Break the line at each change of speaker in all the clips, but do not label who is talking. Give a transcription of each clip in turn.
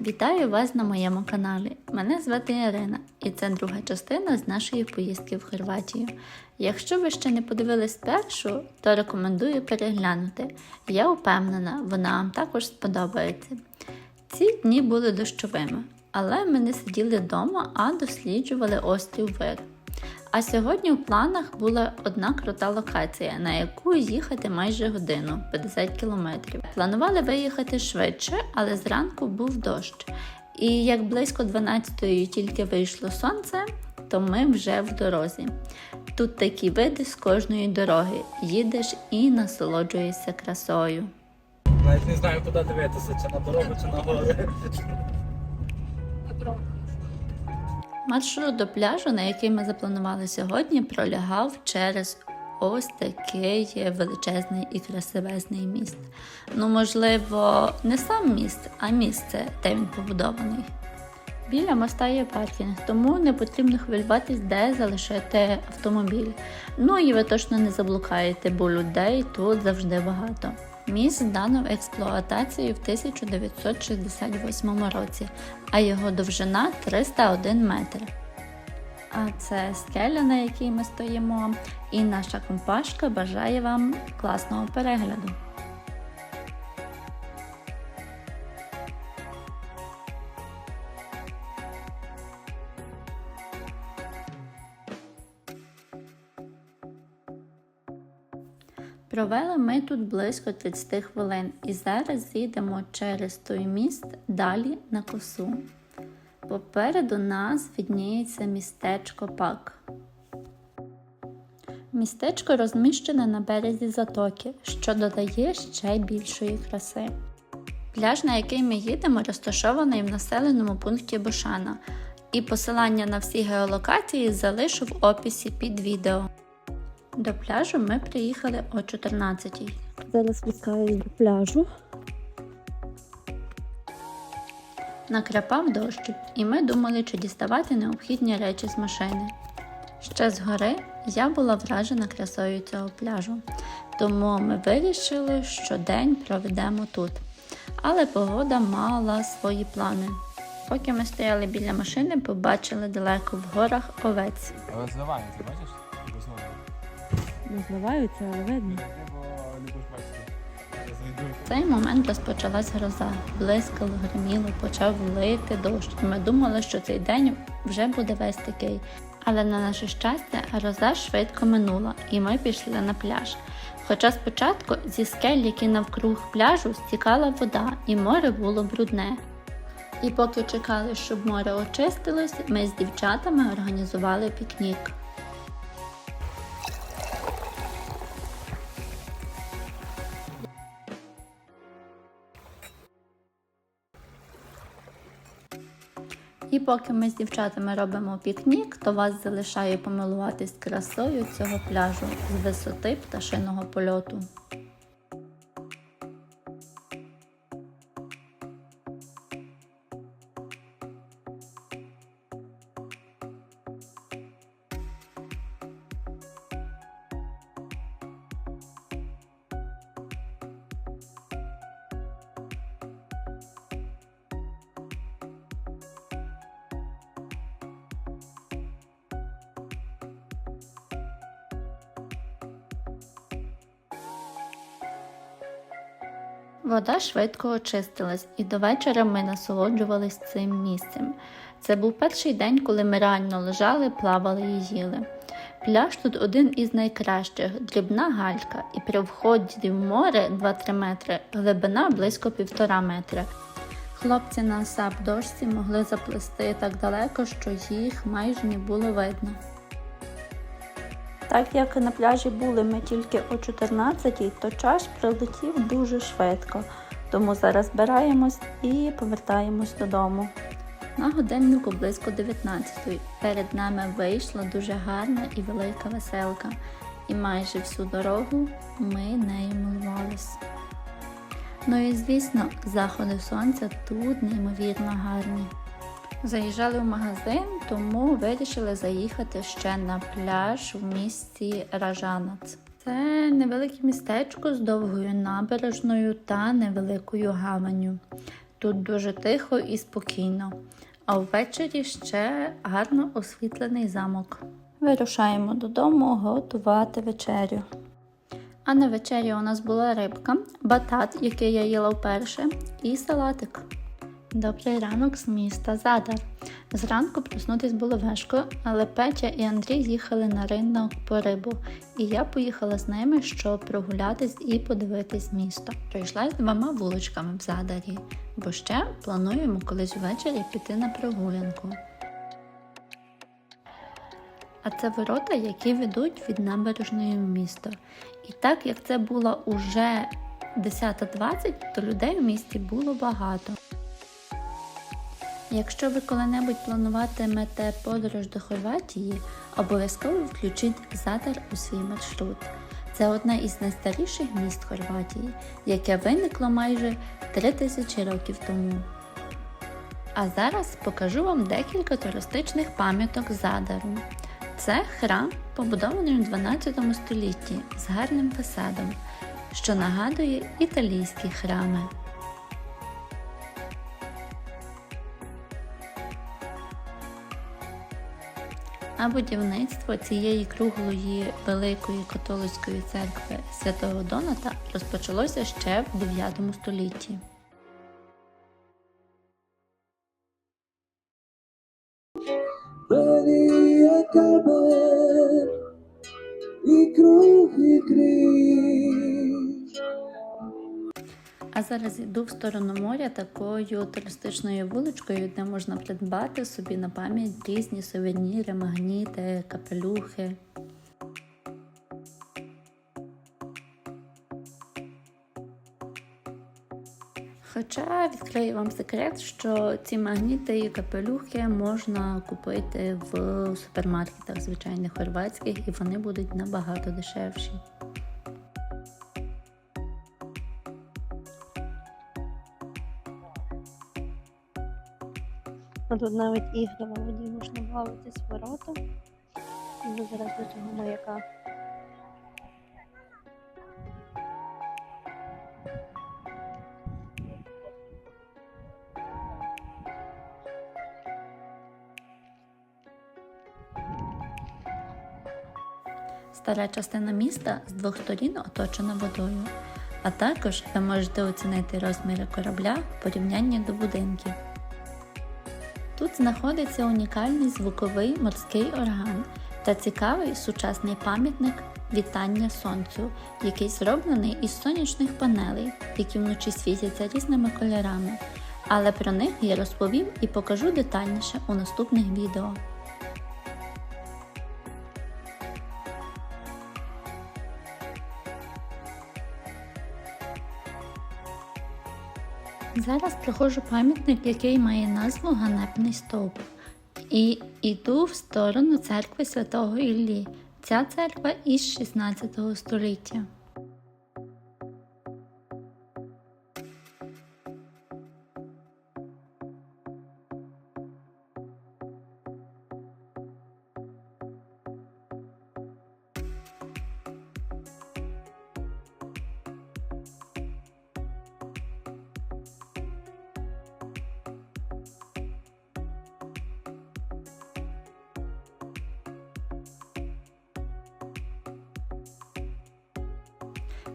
Вітаю вас на моєму каналі. Мене звати Ірина, і це друга частина з нашої поїздки в Хорватію. Якщо ви ще не подивились першу, то рекомендую переглянути. Я впевнена, вона вам також сподобається. Ці дні були дощовими, але ми не сиділи вдома, а досліджували острів Вир. А сьогодні в планах була одна крута локація, на яку їхати майже годину 50 кілометрів. Планували виїхати швидше, але зранку був дощ. І як близько 12-ї тільки вийшло сонце, то ми вже в дорозі. Тут такі види з кожної дороги. Їдеш і насолоджуєшся красою.
Навіть не знаю, куди дивитися, чи на дорогу, чи на гори.
Маршрут до пляжу, на який ми запланували сьогодні, пролягав через ось такий величезний і красивезний міст. Ну, можливо, не сам міст, а місце, де він побудований. Біля моста є паркінг, тому не потрібно хвилюватись, де залишити автомобіль. Ну і ви точно не заблукаєте, бо людей тут завжди багато. Міст здано експлуатацію в 1968 році, а його довжина 301 метр. А це скеля, на якій ми стоїмо, і наша компашка бажає вам класного перегляду. Провели ми тут близько 30 хвилин і зараз їдемо через той міст далі на косу. Попереду нас відніється містечко Пак. Містечко розміщене на березі затоки, що додає ще більшої краси. Пляж, на який ми їдемо, розташований в населеному пункті Бошана, і посилання на всі геолокації залишу в описі під відео. До пляжу ми приїхали о 14-й. Зараз спускаюсь до пляжу. Накрапав дощ, і ми думали, чи діставати необхідні речі з машини. Ще згори я була вражена красою цього пляжу, тому ми вирішили, що день проведемо тут. Але погода мала свої плани. Поки ми стояли біля машини, побачили далеко в горах овець.
Але зливається, бачиш?
Не зливаються, але видно. В цей момент розпочалась гроза, блискало, гриміло, почав лити дощ. Ми думали, що цей день вже буде весь такий. Але на наше щастя, гроза швидко минула, і ми пішли на пляж. Хоча спочатку зі скель, які навкруг пляжу, стікала вода, і море було брудне. І поки чекали, щоб море очистилось, ми з дівчатами організували пікнік. І поки ми з дівчатами робимо пікнік, то вас залишаю помилуватись красою цього пляжу з висоти пташиного польоту. Вода швидко очистилась, і до вечора ми насолоджувались цим місцем. Це був перший день, коли ми реально лежали, плавали і їли. Пляж тут один із найкращих, дрібна галька, і при вході в море 2-3 метри, глибина близько півтора метра. Хлопці на сап-дошці могли заплисти так далеко, що їх майже не було видно. Так як на пляжі були ми тільки о 14-й, то час пролетів дуже швидко, тому зараз збираємось і повертаємось додому. На годиннику близько 19-ї перед нами вийшла дуже гарна і велика веселка, і майже всю дорогу ми нею милувались. Ну і звісно, заходи сонця тут неймовірно гарні. Заїжджали в магазин, тому вирішили заїхати ще на пляж в місті Ражанац. Це невелике містечко з довгою набережною та невеликою гаванню. Тут дуже тихо і спокійно, а ввечері ще гарно освітлений замок. Вирушаємо додому готувати вечерю. А на вечері у нас була рибка, батат, який я їла вперше, і салатик. Добрий ранок з міста Задар. Зранку проснутись було важко, але Петя і Андрій їхали на ринок по рибу, і я поїхала з ними, щоб прогулятись і подивитись місто. Прийшла з двома вуличками в Задарі, бо ще плануємо колись ввечері піти на прогулянку. А це ворота, які ведуть від набережної в місто. І так як це була уже 10.20, то людей в місті було багато. Якщо ви коли-небудь плануватимете подорож до Хорватії, обов'язково включіть Задар у свій маршрут. Це одне із найстаріших міст Хорватії, яке виникло майже 3000 років тому. А зараз покажу вам декілька туристичних пам'яток Задару. Це храм, побудований у 12 столітті з гарним фасадом, що нагадує італійські храми. А будівництво цієї круглої великої католицької церкви святого Доната розпочалося ще в 9 столітті. А зараз йду в сторону моря такою туристичною вуличкою, де можна придбати собі на пам'ять різні сувеніри, магніти, капелюхи. Хоча відкрию вам секрет, що ці магніти і капелюхи можна купити в супермаркетах звичайних хорватських, і вони будуть набагато дешевші. А тут навіть ігри в воді можна бавитись в ворота. Іду зараз до цього маяка. Стара частина міста з двох сторін оточена водою, а також ви можете оцінити розміри корабля в порівнянні до будинків. Тут знаходиться унікальний звуковий морський орган та цікавий сучасний пам'ятник вітання сонцю, який зроблений із сонячних панелей, які вночі світяться різними кольорами. Але про них я розповім і покажу детальніше у наступних відео. Зараз проходжу пам'ятник, який має назву Ганебний стовп. І йду в сторону церкви святого Іллі. Ця церква із 16 століття.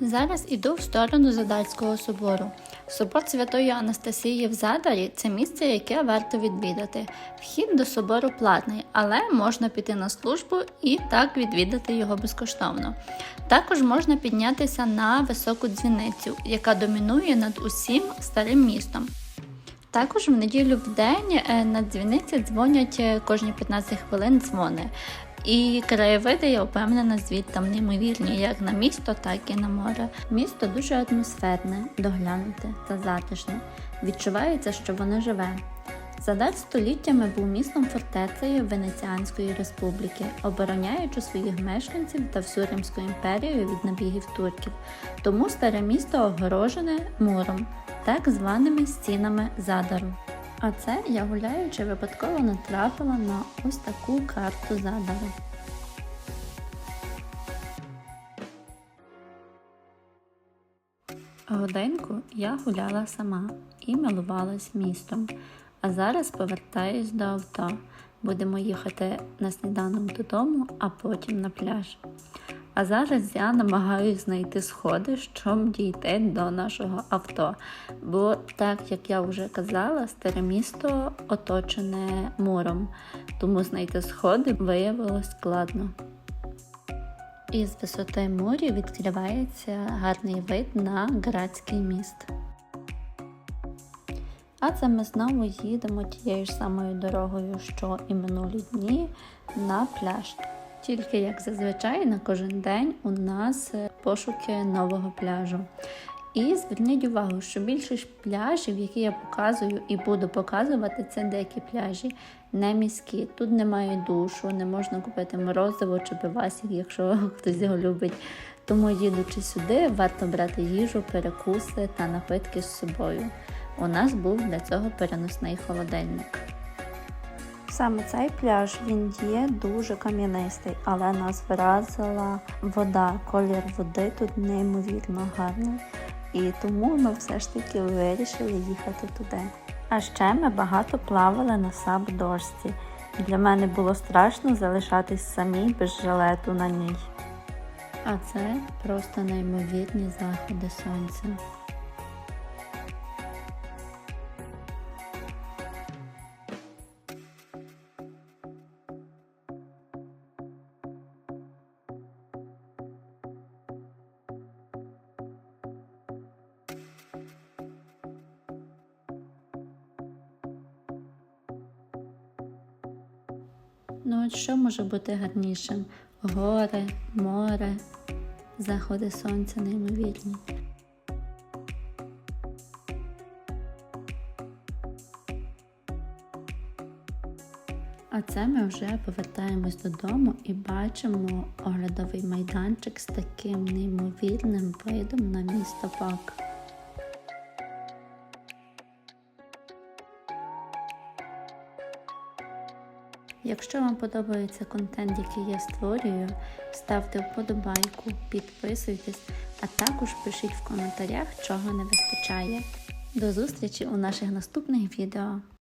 Зараз іду в сторону Задальського собору. Собор Святої Анастасії в Задарі це місце, яке варто відвідати. Вхід до собору платний, але можна піти на службу і так відвідати його безкоштовно. Також можна піднятися на високу дзвіницю, яка домінує над усім старим містом. Також в неділю в день е, на дзвіниці дзвонять е, кожні 15 хвилин дзвони. І краєвиди, я впевнена, звідти неймовірні як на місто, так і на море. Місто дуже атмосферне, доглянуте та затишне. Відчувається, що воно живе. Задар століттями був містом фортецею Венеціанської республіки, обороняючи своїх мешканців та всю Римську імперію від набігів турків. Тому старе місто огорожене муром, так званими стінами Задару. А це я гуляючи випадково натрапила на ось таку карту Задару. Годинку я гуляла сама і милувалась містом. А зараз повертаюсь до авто. Будемо їхати на сніданок додому, а потім на пляж. А зараз я намагаюся знайти сходи, щоб дійти до нашого авто. Бо, так як я вже казала, старе місто оточене муром, тому знайти сходи виявилось складно. Із висоти мурів відкривається гарний вид на Градський міст. А це ми знову їдемо тією ж самою дорогою, що і минулі дні на пляж. Тільки як зазвичай на кожен день у нас е, пошуки нового пляжу. І зверніть увагу, що більшість пляжів, які я показую і буду показувати, це деякі пляжі, не міські. Тут немає душу, не можна купити морозиво чи пивасик, якщо хтось його любить. Тому, їдучи сюди, варто брати їжу, перекуси та напитки з собою. У нас був для цього переносний холодильник. Саме цей пляж він є дуже кам'янистий, але нас вразила вода. Колір води тут неймовірно гарний. І тому ми все ж таки вирішили їхати туди. А ще ми багато плавали на саб-дошці. Для мене було страшно залишатись самій без жилету на ній. А це просто неймовірні заходи сонця. Ну от що може бути гарнішим? Гори, море, заходи сонця неймовірні. А це ми вже повертаємось додому і бачимо оглядовий майданчик з таким неймовірним видом на місто Пак. Якщо вам подобається контент, який я створюю, ставте вподобайку, підписуйтесь, а також пишіть в коментарях, чого не вистачає. До зустрічі у наших наступних відео.